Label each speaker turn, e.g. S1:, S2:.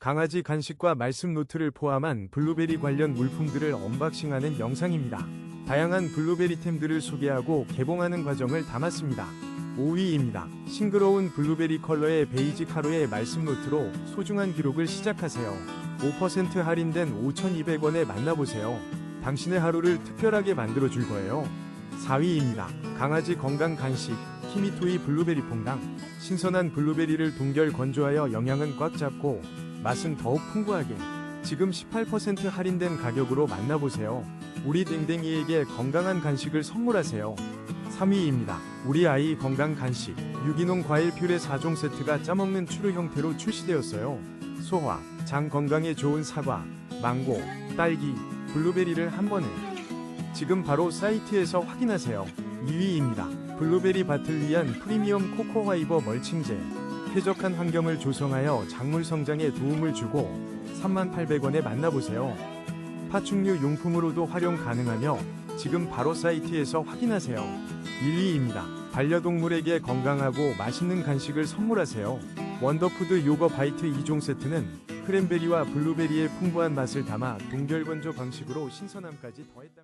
S1: 강아지 간식과 말씀 노트를 포함한 블루베리 관련 물품들을 언박싱하는 영상입니다. 다양한 블루베리템들을 소개하고 개봉하는 과정을 담았습니다. 5위입니다. 싱그러운 블루베리 컬러의 베이지 카로의 말씀 노트로 소중한 기록을 시작하세요. 5% 할인된 5,200원에 만나보세요. 당신의 하루를 특별하게 만들어줄 거예요. 4위입니다. 강아지 건강 간식 키미토이 블루베리 퐁당 신선한 블루베리를 동결 건조하여 영양은 꽉 잡고 맛은 더욱 풍부하게 지금 18% 할인된 가격으로 만나보세요. 우리 땡땡이에게 건강한 간식을 선물하세요. 3위입니다. 우리 아이 건강 간식 유기농 과일 퓨레 4종 세트가 짜먹는 추루 형태로 출시되었어요. 소화, 장 건강에 좋은 사과, 망고, 딸기, 블루베리를 한 번에 지금 바로 사이트에서 확인하세요. 2위입니다. 블루베리 밭을 위한 프리미엄 코코 화이버 멀칭제. 쾌적한 환경을 조성하여 작물 성장에 도움을 주고 38,000원에 만나보세요. 파충류 용품으로도 활용 가능하며 지금 바로 사이트에서 확인하세요. 1위입니다. 반려동물에게 건강하고 맛있는 간식을 선물하세요. 원더푸드 요거 바이트 2종 세트는 크랜베리와 블루베리의 풍부한 맛을 담아 동결 건조 방식으로 신선함까지 더했다.